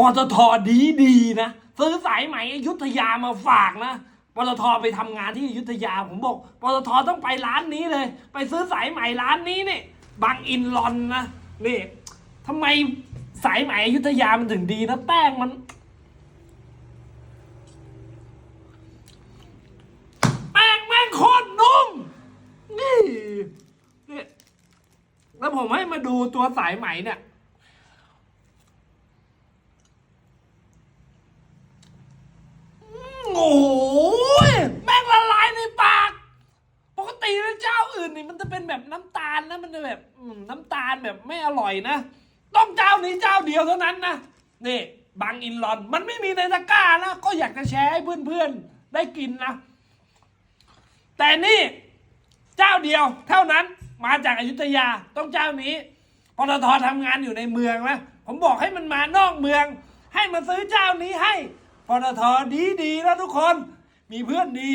ปตทดีดีๆนะ ซื้อสายไหมอยุธยามาฝากนะปตทไปทำงานที่อยุธยาผมบอกปตทต้องไปร้านนี้เลย ไปซื้อสายไหมร้านนี้นี่บางอินลอนนะนี่ทำไมสายไหมอยุธยามันถึงดีนะแป้งมันแป้งแม่งโคตรนุ่มนี่นี่แล้วผมให้มาดูตัวสายไหมเนี่ย โอ้ยแม่งละลายในปาก ปก ติแล้วเจ้าอื่นนี่มันจะเป็นแบบน้ำตาลนะมันจะแบบน้ำตาลแบบไม่อร่อยนะ ต้องเจ้านี้เจ้าเดียวเท่านั้นนะนี่บางอินลอนมันไม่มีในตะกร้านะก็อยากจะแชร์ให้เพื่อนๆได้กินนะ แต่นี่เจ้าเดียวเท่านั้นมาจากอายุทยาต้องเจ้านี้ปตททำงานอยู่ในเมืองนะผมบอกให้มันมานอกเมือง ให้มาซื้อเจ้านี้ให้ปตทดีดีๆนะทุกคนมีเพื่อนดี